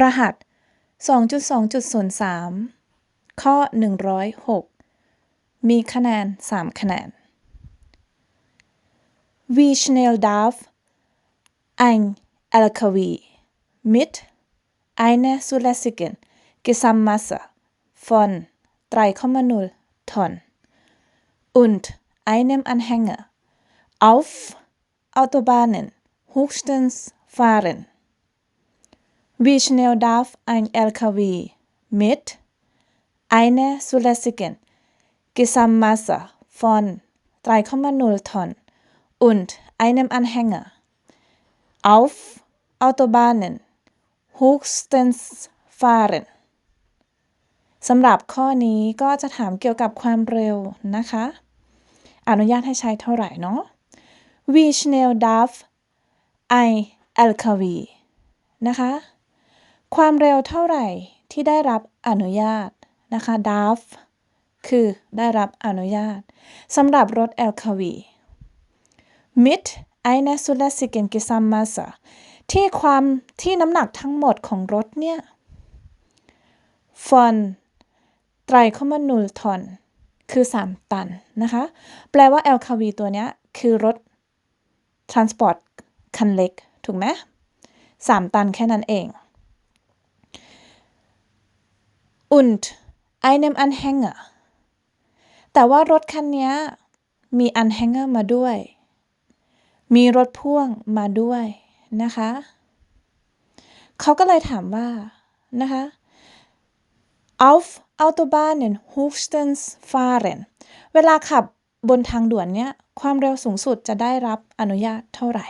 รหัส 2.2.03 ข้อ 106 มีคะแนน 3 คะแนน Wie schnell darf ein LKW mit einer zulässigen Gesamtmasse von 3,0 Tonnen und einem Anhänger auf Autobahnen höchstens fahren? Wie schnell darf ein LKW mit einer zulässigen Gesamtmasse von 3,0 Tonnen und einem Anhänger auf Autobahnen höchstens fahren สำหรับข้อนี้ก็จะถามเกี่ยวกับความเร็วนะคะ อนุญาตให้ใช้เท่าไหร่เนาะ Wie schnell darf ein LKW นะคะ ความเร็วเท่าไหร่ที่ได้รับอนุญาตนะคะ DAF คือได้รับอนุญาตสำหรับรถ LKW mit einer zulässigen Gesamtmasse ที่ความที่น้ำหนักทั้งหมดของรถเนี่ย von 3,0 ton คือ 3 ตันนะคะ แปลว่า LKW ตัวเนี้ยคือรถ transport คันเล็ก ถูกไหม3ตันแค่นั้นเอง und einem Anhänger แต่ว่ารถคันนี้มี Anhänger มาด้วย มีรถพ่วงมาด้วยนะคะ เขาก็เลยถามว่านะคะ auf Autobahnen höchstens fahren เวลาขับบนทางด่วนเนี่ย ความเร็วสูงสุดจะได้รับอนุญาตเท่าไหร่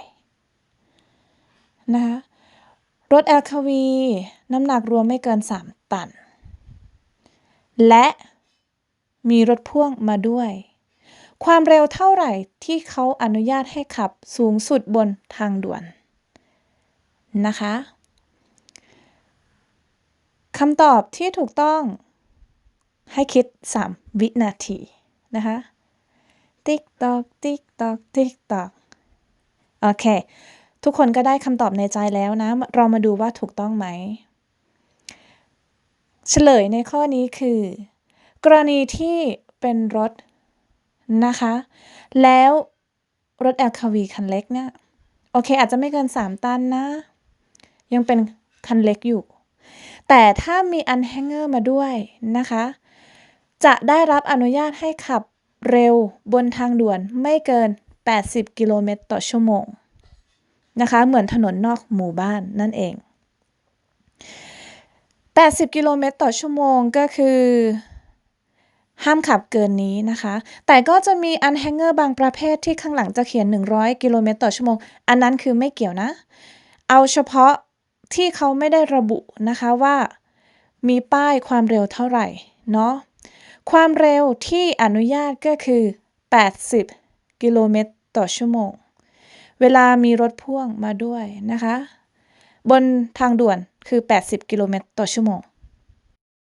นะคะ รถ LKW น้ำหนักรวมไม่เกิน 3 ตัน และมีรถพ่วงมาด้วย ความเร็วเท่าไหร่ที่เขาอนุญาตให้ขับสูงสุดบนทางด่วนนะคะคำตอบที่ถูกต้องให้คิด 3 วินาที นะคะ ติ๊กตอก ติ๊กตอก ติ๊กตอก โอเค ทุกคนก็ได้คำตอบในใจแล้วนะ เรามาดูว่าถูกต้องไหม เฉลยในข้อนี้คือ กรณีที่เป็นรถนะคะ แล้วรถ LKW คันเล็กเนี่ยโอเค อาจจะไม่เกิน 3 ตันนะ ยังเป็นคันเล็กอยู่ แต่ถ้ามี Anhänger มาด้วยนะคะ จะได้รับอนุญาตให้ขับเร็วบนทางด่วนไม่เกิน 80 กิโลเมตรต่อชั่วโมงนะคะ เหมือนถนนนอกหมู่บ้านนั่นเอง 80 กิโลเมตรต่อชั่วโมงก็คือ ห้ามขับเกินนี้นะคะ แต่ก็จะมี Anhänger บางประเภทที่ข้างหลังจะเขียน 100 กิโลเมตรต่อชั่วโมง อันนั้นคือไม่เกี่ยวนะ เอาเฉพาะที่เขาไม่ได้ระบุนะคะว่ามีป้ายความเร็วเท่าไหร่เนาะความเร็วที่อนุญาตก็คือ 80 กิโลเมตรต่อชั่วโมง เวลามีรถพ่วงมาด้วยนะคะ บนทางด่วน คือ 80 กิโลเมตรต่อชั่วโมง